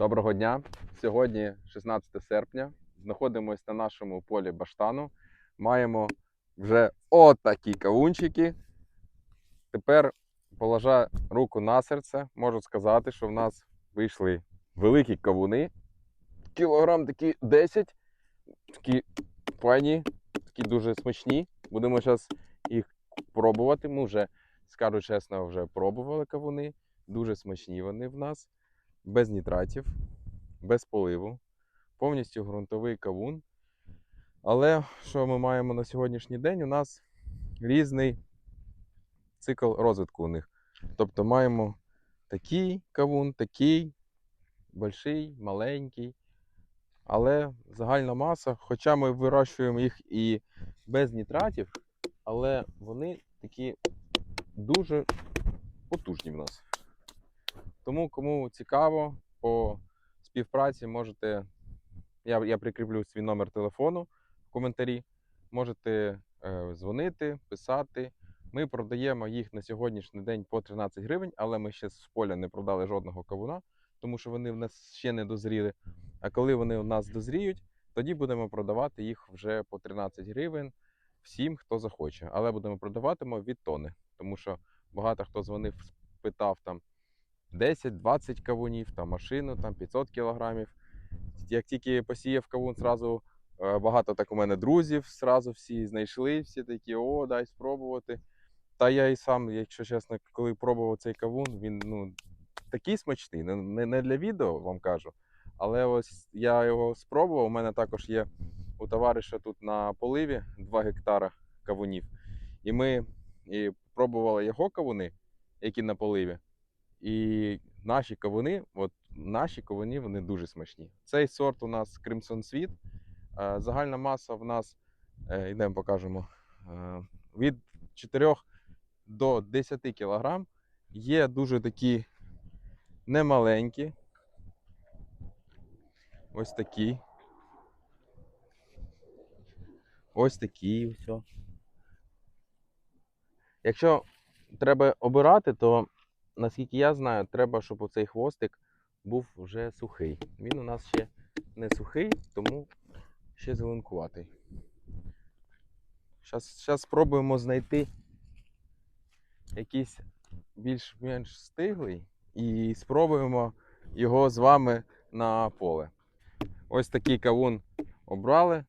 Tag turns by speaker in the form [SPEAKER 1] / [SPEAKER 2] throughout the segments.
[SPEAKER 1] Доброго дня! Сьогодні 16 серпня. Знаходимося на нашому полі баштану. Маємо вже отакі кавунчики. Тепер положа руку на серце, можу сказати, що в нас вийшли великі кавуни. Кілограм такі 10. Такі файні, такі дуже смачні. Будемо зараз їх пробувати. Ми вже, скажу чесно, вже пробували кавуни. Дуже смачні вони в нас без нітратів, без поливу, повністю ґрунтовий кавун. Але що ми маємо на сьогоднішній день? У нас різний цикл розвитку у них. Тобто маємо такий кавун, такий, больший, маленький. Але загальна маса, хоча ми вирощуємо їх і без нітратів, але вони такі дуже потужні в нас. Тому, кому цікаво по співпраці, можете. Я, я прикріплю свій номер телефону в коментарі. Можете е, дзвонити, писати. Ми продаємо їх на сьогоднішній день по 13 гривень, але ми ще з поля не продали жодного кавуна, тому що вони в нас ще не дозріли. А коли вони у нас дозріють, тоді будемо продавати їх вже по 13 гривень всім, хто захоче. Але будемо продавати ми від тони, тому що багато хто дзвонив, питав там. 10-20 кавунів, там машину, там 500 кілограмів. Як тільки посіяв кавун, зразу е, багато так у мене друзів, зразу всі знайшли, всі такі, о, дай спробувати. Та я і сам, якщо чесно, коли пробував цей кавун, він ну, такий смачний. Не, не для відео вам кажу. Але ось я його спробував. У мене також є у товариша тут на поливі 2 гектара кавунів. І ми і пробували його кавуни, які на поливі. І наші кавуни, от наші кавуни, вони дуже смачні. Цей сорт у нас Crimson Sweet. Е, Загальна маса в нас, е, йдемо покажемо, е, від 4 до 10 кг. Є дуже такі немаленькі. Ось такі. Ось такі. Все. Якщо треба обирати, то наскільки я знаю, треба, щоб оцей хвостик був вже сухий. Він у нас ще не сухий, тому ще зеленкуватий. Зараз спробуємо знайти якийсь більш-менш стиглий і спробуємо його з вами на поле. Ось такий кавун обрали.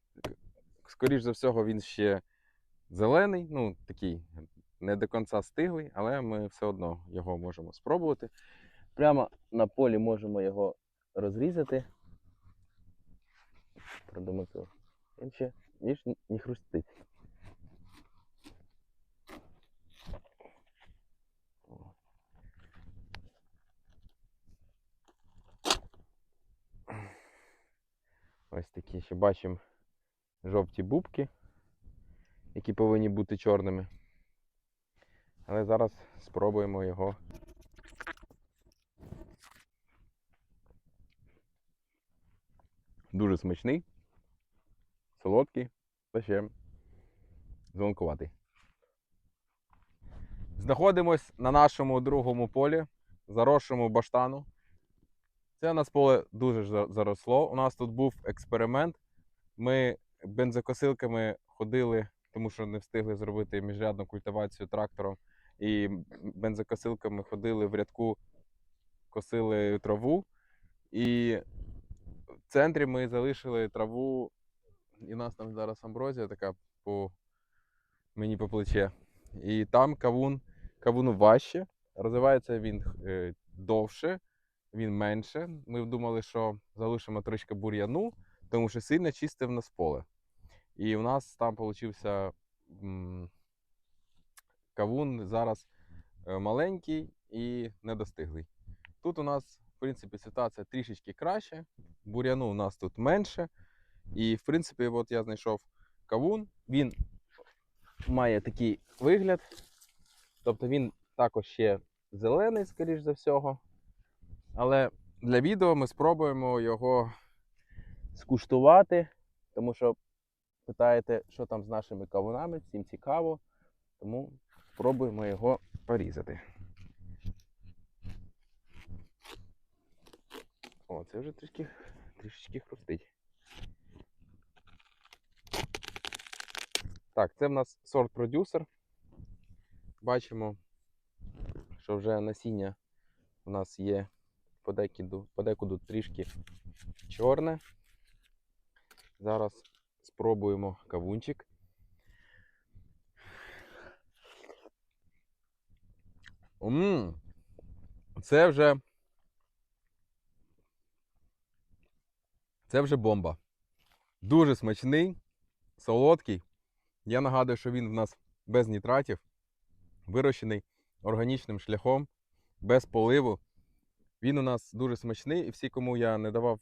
[SPEAKER 1] Скоріше за всього, він ще зелений, ну такий не до кінця стиглий, але ми все одно його можемо спробувати. Прямо на полі можемо його розрізати. Продемонструю. Він ще ніж не хрустить. Ось такі ще бачимо жовті бубки, які повинні бути чорними. Але зараз спробуємо його. Дуже смачний, солодкий та ще зеленкуватий. Знаходимось на нашому другому полі, заросшому баштану. Це у нас поле дуже заросло. У нас тут був експеримент. Ми бензокосилками ходили, тому що не встигли зробити міжрядну культивацію трактором і бензокосилками ходили в рядку, косили траву. І в центрі ми залишили траву, і у нас там зараз амброзія така по мені по плече. І там кавун, кавуну важче, розвивається він е, довше, він менше. Ми думали, що залишимо трішки бур'яну, тому що сильно чисте в нас поле. І у нас там вийшов кавун зараз е, маленький і недостиглий. Тут у нас, в принципі, ситуація трішечки краще, буряну у нас тут менше. І, в принципі, от я знайшов кавун. Він має такий вигляд. Тобто він також ще зелений, скоріш за всього. Але для відео ми спробуємо його скуштувати, тому що питаєте, що там з нашими кавунами, всім цікаво. Тому спробуємо його порізати. О, це вже трішки, трішечки хрустить. Так, це в нас сорт продюсер. Бачимо, що вже насіння у нас є подекуди, подекуди трішки чорне. Зараз спробуємо кавунчик. Це вже. Це вже бомба. Дуже смачний, солодкий. Я нагадую, що він в нас без нітратів, вирощений органічним шляхом, без поливу. Він у нас дуже смачний, і всі, кому я не давав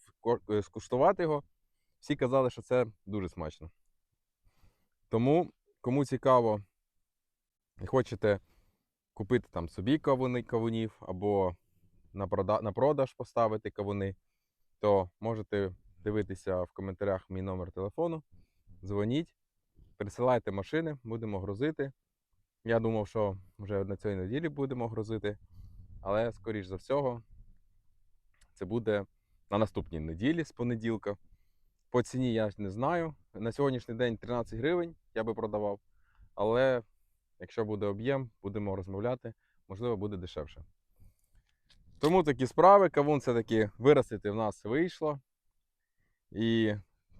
[SPEAKER 1] е, скуштувати його, всі казали, що це дуже смачно. Тому, кому цікаво і хочете купити там собі кавуни, кавунів або на, прода- на продаж поставити кавуни, то можете дивитися в коментарях мій номер телефону. Дзвоніть, присилайте машини, будемо грузити. Я думав, що вже на цій неділі будемо грузити, але, скоріш за всього, це буде на наступній неділі з понеділка. По ціні я не знаю. На сьогоднішній день 13 гривень я би продавав. Але якщо буде об'єм, будемо розмовляти, можливо, буде дешевше. Тому такі справи. Кавун все-таки виростити в нас вийшло. І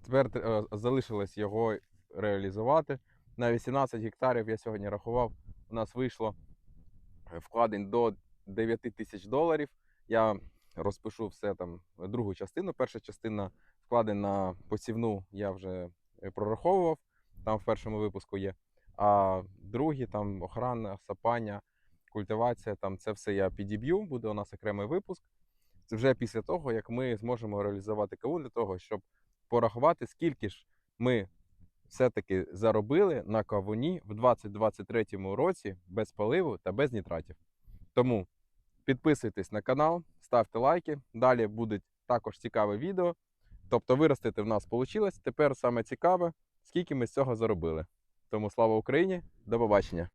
[SPEAKER 1] тепер е, залишилось його реалізувати. На 18 гектарів я сьогодні рахував, у нас вийшло е, вкладень до 9 тисяч доларів. Я розпишу все там другу частину. Перша частина вкладень на посівну я вже е, прораховував, там в першому випуску є. А другі там охрана, сапання, культивація, там це все я підіб'ю, буде у нас окремий випуск. Це вже після того, як ми зможемо реалізувати кавун для того, щоб порахувати, скільки ж ми все-таки заробили на кавуні в 2023 році без поливу та без нітратів. Тому підписуйтесь на канал, ставте лайки. Далі будуть також цікаві відео. Тобто виростити в нас вийшло. Тепер саме цікаве, скільки ми з цього заробили. Тому слава Україні, до побачення!